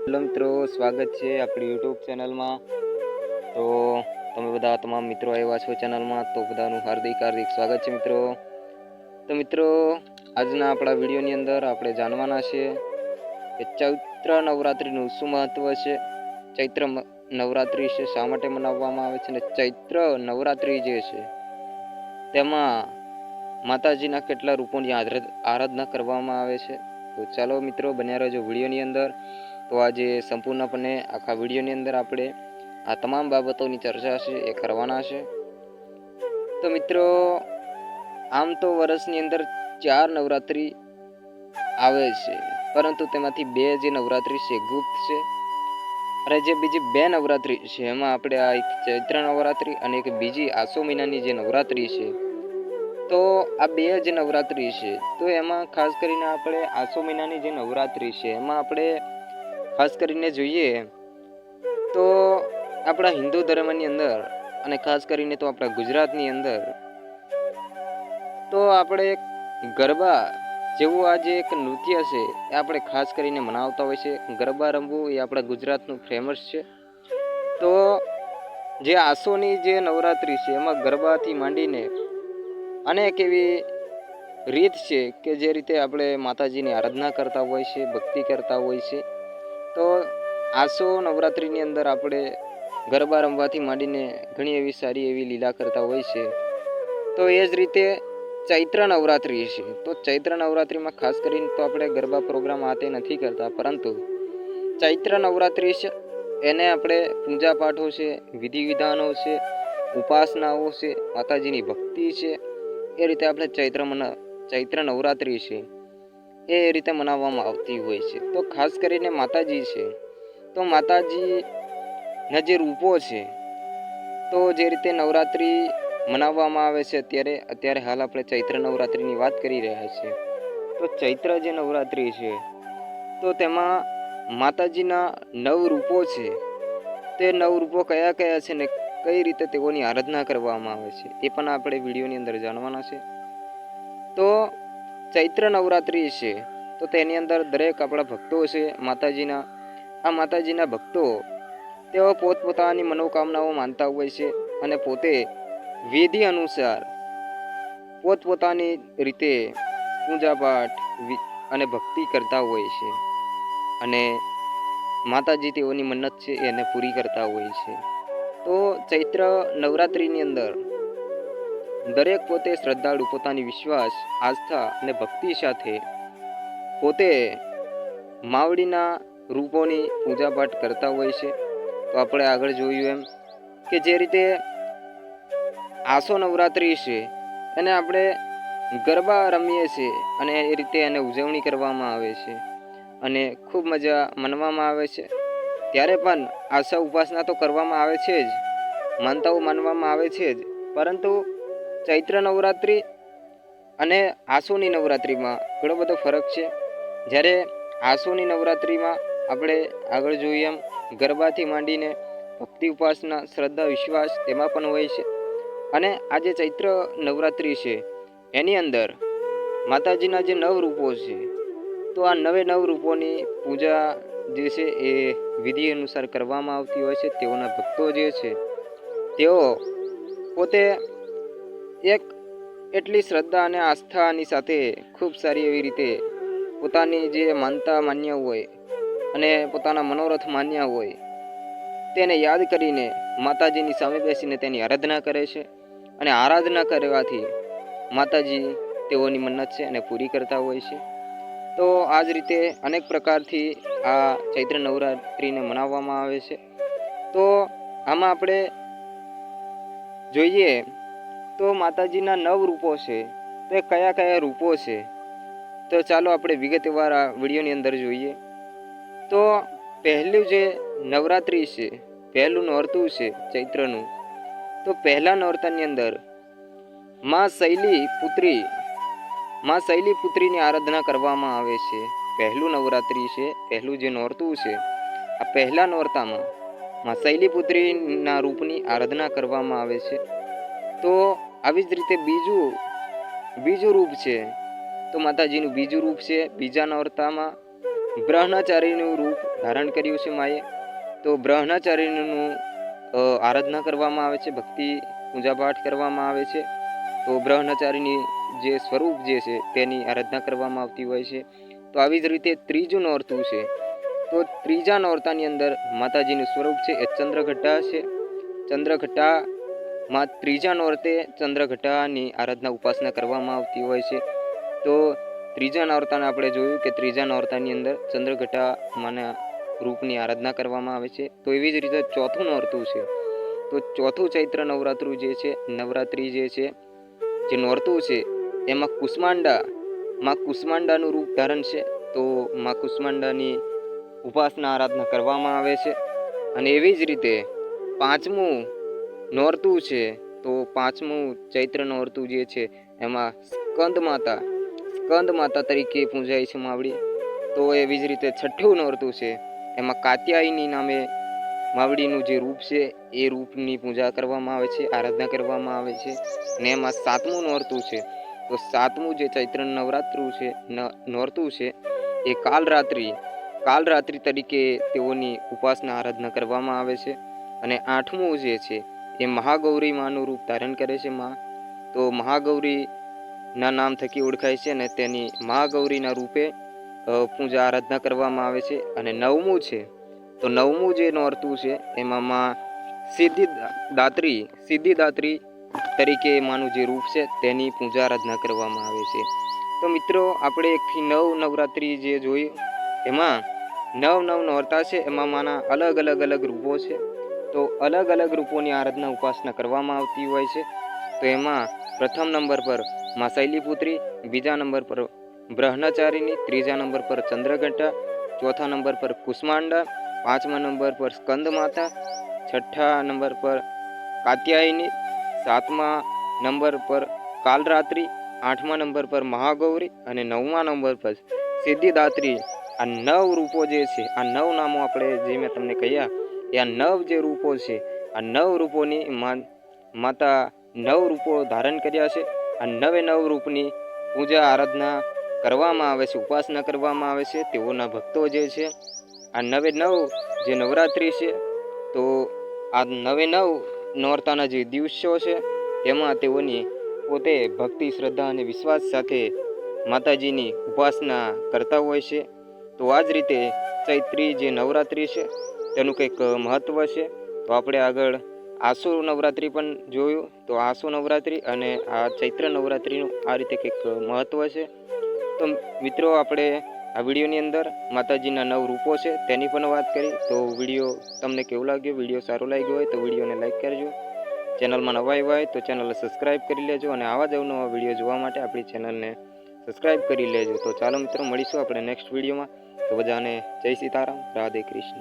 Hello મિત્રો, સ્વાગત છે આપણી યુટ્યુબ ચેનલમાં. તો તમે બધા તમામ મિત્રો આવ્યા છો ચેનલમાં, તો બધાનું હાર્દિક હાર્દિક સ્વાગત છે મિત્રો. તો મિત્રો, આજના આપણા વિડીયોની અંદર આપણે જાણવાના છે કે ચૈત્ર નવરાત્રિનું શું મહત્ત્વ છે? ચૈત્ર નવરાત્રિ છે, શા માટે મનાવવામાં આવે છે? અને ચૈત્ર નવરાત્રિ જે છે, તેમાં માતાજીના કેટલા રૂપોની આરાધના કરવામાં આવે છે? તો ચાલો મિત્રો, બન્યા રહેજો વિડીયોની અંદર. તો આજે સંપૂર્ણપણે આખા વિડીયોની અંદર આપણે આ તમામ બાબતોની ચર્ચા છે એ કરવાના છે તો મિત્રો, આમ તો વર્ષની અંદર ચાર નવરાત્રિ આવે છે, પરંતુ તેમાંથી બે જે નવરાત્રિ છે, ગુપ્ત છે, અને જે બીજી બે નવરાત્રિ છે, એમાં આપણે આ એક ચૈત્ર નવરાત્રિ અને એક બીજી આસો મહિનાની જે નવરાત્રિ છે. તો આ બે જે નવરાત્રિ છે, તો એમાં ખાસ કરીને આપણે આસો મહિનાની જે નવરાત્રિ છે, એમાં આપણે ખાસ કરીને જોઈએ, તો આપણા હિન્દુ ધર્મની અંદર અને ખાસ કરીને તો આપણા ગુજરાતની અંદર, તો આપણે ગરબા જેવું આ જે એક નૃત્ય છે, એ આપણે ખાસ કરીને મનાવતા હોય છે. ગરબા રમવું એ આપણા ગુજરાતનું ફેમસ છે. તો જે આસોની જે નવરાત્રિ છે, એમાં ગરબાથી માંડીને અનેક એવી રીત છે કે જે રીતે આપણે માતાજીની આરાધના કરતા હોય છે, ભક્તિ કરતા હોય છે. તો આસો નવરાત્રિની અંદર આપણે ગરબા રમવાથી માંડીને ઘણી એવી સારી એવી લીલા કરતા હોય છે. તો એ જ રીતે ચૈત્ર નવરાત્રિ છે. તો ચૈત્ર નવરાત્રિમાં ખાસ કરીને તો આપણે ગરબા પ્રોગ્રામ આ તે નથી કરતા, પરંતુ ચૈત્ર નવરાત્રિ છે એને આપણે પૂજા પાઠો છે વિધિ વિધાનો છે, ઉપાસનાઓ છે, માતાજીની ભક્તિ છે, એ રીતે આપણે ચૈત્ર ચૈત્ર નવરાત્રિ છે. એ રીતે મનાવવામાં આવતી હોય છે. તો ખાસ કરીને માતાજી છે. તો માતાજીના જે રૂપો છે, તો જે રીતે નવરાત્રિ મનાવવામાં આવે છે, અત્યારે અત્યારે હાલ આપણે ચૈત્ર નવરાત્રિની વાત કરી રહ્યા છીએ. તો ચૈત્ર જે નવરાત્રિ છે, તો તેમાં માતાજીના નવ રૂપો છે. તે નવ રૂપો કયા કયા છે ને કઈ રીતે તેઓની આરાધના કરવામાં આવે છે, એ પણ આપણે વિડીયોની અંદર જાણવાના છે. તો ચૈત્ર નવરાત્રિ છે, તો તેની અંદર દરેક આપણા ભક્તો છે, માતાજીના. આ માતાજીના ભક્તો, તેઓ પોતપોતાની મનોકામનાઓ માનતા હોય છે અને પોતે વિધિ અનુસાર પોતપોતાની રીતે પૂજાપાઠ અને ભક્તિ કરતા હોય છે અને માતાજી તેઓની મન્નત છે એને પૂરી કરતા હોય છે. તો ચૈત્ર નવરાત્રિની અંદર દરેક પોતે શ્રદ્ધાળુ, પોતાની વિશ્વાસ, આસ્થા અને ભક્તિ સાથે પોતે માવડીના રૂપોની પૂજાપાઠ કરતા હોય છે. તો આપણે આગળ જોયું એમ કે જે રીતે આસો નવરાત્રિ છે એને આપણે ગરબા રમીએ છીએ અને એ રીતે એને ઉજવણી કરવામાં આવે છે અને ખૂબ મજા માનવામાં આવે છે. ત્યારે પણ આશા ઉપાસના તો કરવામાં આવે છે જ, માનતાઓ માનવામાં આવે છે જ, પરંતુ ચૈત્ર નવરાત્રિ અને આસોની નવરાત્રિમાં ઘણો બધો ફરક છે. જ્યારે આસોની નવરાત્રિમાં આપણે આગળ જોઈએ એમ ગરબાથી માંડીને ભક્તિ ઉપાસના શ્રદ્ધા, વિશ્વાસ તેમાં પણ હોય છે. અને આ જે ચૈત્ર નવરાત્રિ છે, એની અંદર માતાજીના જે નવ રૂપો છે, તો આ નવે નવ રૂપોની પૂજા જે છે એ વિધિ અનુસાર કરવામાં આવતી હોય છે. તેઓના ભક્તો જે છે, તેઓ પોતે એક એટલી શ્રદ્ધા અને આસ્થાની સાથે ખૂબ સારી એવી રીતે પોતાની જે માનતા માન્ય હોય અને પોતાના મનોરથ માન્ય હોય તેને યાદ કરીને માતાજીની સામે બેસીને તેની આરાધના કરે છે અને આરાધના કરવાથી માતાજી તેઓની મન્નત છે અને પૂરી કરતા હોય છે. તો આ જ રીતે અનેક પ્રકારથી આ ચૈત્ર નવરાત્રિને મનાવવામાં આવે છે. તો આમાં આપણે જોઈએ તો માતાજીના નવ રૂપો છે. તે કયા કયા રૂપો છે? તો ચાલો આપણે વિગતવાર આ વિડીયોની અંદર જોઈએ. તો પહેલું જે નવરાત્રિ છે, પહેલું નોરતું છે ચૈત્રનું. તો પહેલા નોરતાની અંદરમાં શૈલી પુત્રી, માં શૈલી પુત્રીની આરાધના કરવામાં આવે છે. પહેલું નવરાત્રિ છે, પહેલું જે નોરતું છે, આ પહેલા નોરતામાં માં શૈલી પુત્રીના રૂપની આરાધના કરવામાં આવે છે. તો આવી જ રીતે બીજું બીજું રૂપ છે. તો માતાજીનું બીજું રૂપ છે, બીજા નોરતામાં બ્રહ્મચારીનું રૂપ ધારણ કર્યું છે માએ. તો બ્રહ્મચારીનું આરાધના કરવામાં આવે છે, ભક્તિ પૂજાપાઠ કરવામાં આવે છે. તો બ્રહ્મચારીની જે સ્વરૂપ જે છે, તેની આરાધના કરવામાં આવતી હોય છે. તો આવી જ રીતે ત્રીજું નોરતું છે. તો ત્રીજા નોરતાની અંદર માતાજીનું સ્વરૂપ છે, એ ચંદ્રઘટ્ટા છે. ચંદ્રઘટ્ટામાં ત્રીજા નોરતે ચંદ્રઘટાની આરાધના ઉપાસના કરવામાં આવતી હોય છે. તો ત્રીજા નોરતાને આપણે જોયું કે ત્રીજા નોરતાની અંદર ચંદ્રઘટ્ટા માના રૂપની આરાધના કરવામાં આવે છે. તો એવી જ રીતે ચોથું નોરતું છે. તો ચોથું ચૈત્ર નવરાત્રું જે છે, નવરાત્રિ જે છે, જે નોરતું છે, એમાં કુષ્માંડા, માં કુષ્માંડાનું રૂપ ધારણ છે. તો માં કુષ્માંડાની ઉપાસના આરાધના કરવામાં આવે છે. અને એવી જ રીતે પાંચમું નોરતું છે, તો પાંચમું ચૈત્ર નોરતું જે છે, એમાં સ્કંદ માતા સ્કંદ માતા તરીકે પૂજાય છે માવડી. તો એવી જ રીતે છઠ્ઠું નોરતું છે, એમાં કાત્યાયની નામે માવડીનું જે રૂપ છે, એ રૂપની પૂજા કરવામાં આવે છે, આરાધના કરવામાં આવે છે અને એમાં સાતમું નોરતું છે. તો સાતમું જે ચૈત્ર નવરાત્રુ છે, ન- નોરતું છે, એ કાલરાત્રિ કાલરાત્રિ તરીકે તેઓની ઉપાસના, આરાધના કરવામાં આવે છે. અને આઠમું જે છે એ મહાગૌરી માનું રૂપ ધારણ કરે છે મા. તો મહાગૌરીના નામ થકી ઓળખાય છે અને તેની મહાગૌરીના રૂપે પૂજા આરાધના કરવામાં આવે છે અને નવમું છે. તો નવમું જે નોરતું છે એમાં માં સિદ્ધિ દાત્રી સિદ્ધિ દાત્રી તરીકે માનું જે રૂપ છે તેની પૂજા આરાધના કરવામાં આવે છે. તો મિત્રો, આપણે એકથી નવ નવરાત્રિ જે જોઈ, એમાં નવ નવ નોરતા છે, એમાં માના અલગ અલગ અલગ રૂપો છે. તો અલગ અલગ રૂપોની આરાધના ઉપાસના કરવામાં આવતી હોય છે. તો એમાં પ્રથમ નંબર પરમાં શૈલીપુત્રી, બીજા નંબર પર બ્રહ્મચારીની, ત્રીજા નંબર પર ચંદ્રઘંટા, ચોથા નંબર પર કુષ્માંડા, પાંચમા નંબર પર સ્કંદ માતા છઠ્ઠા નંબર પર કાત્યાયની, સાતમા નંબર પર કાલરાત્રિ, આઠમા નંબર પર મહાગૌરી અને નવમા નંબર પર સિદ્ધિદાત્રી. આ નવ રૂપો જે છે, આ નવ નામો આપણે જે મેં તમને કહ્યા એ આ નવ જે રૂપો છે, આ નવ રૂપોની માતા નવ રૂપો ધારણ કર્યા છે. આ નવે નવ રૂપની પૂજા આરાધના કરવામાં આવે છે, ઉપાસના કરવામાં આવે છે. તેઓના ભક્તો જે છે, આ નવે નવ જે નવરાત્રિ છે, તો આ નવે નવ નોરતાના જે દિવસો છે તેમાં તેઓની પોતે ભક્તિ, શ્રદ્ધા અને વિશ્વાસ સાથે માતાજીની ઉપાસના કરતા હોય છે. તો આ જ રીતે ચૈત્રી જે નવરાત્રિ છે તેનું કંઈક મહત્ત્વ છે. તો આપણે આગળ આસો નવરાત્રિ પણ જોયું. તો આસો નવરાત્રિ અને આ ચૈત્ર નવરાત્રિનું આ રીતે કંઈક મહત્ત્વ છે. તો મિત્રો, આપણે આ વિડીયોની અંદર માતાજીના નવ રૂપો છે તેની પણ વાત કરી. તો વીડિયો તમને કેવું લાગ્યો? વીડિયો સારો લાગ્યો હોય તો વિડીયોને લાઈક કરજો. ચેનલમાં નવા આવ્યા હોય તો ચેનલને સબસ્ક્રાઈબ કરી લેજો અને આવા જ અવનવા વીડિયો જોવા માટે આપણી ચેનલને સબસ્ક્રાઈબ કરી લેજો. તો ચાલો મિત્રો, મળીશું આપણે નેક્સ્ટ વિડીયોમાં. તો બધાને જય સીતારામ. રાધે કૃષ્ણ.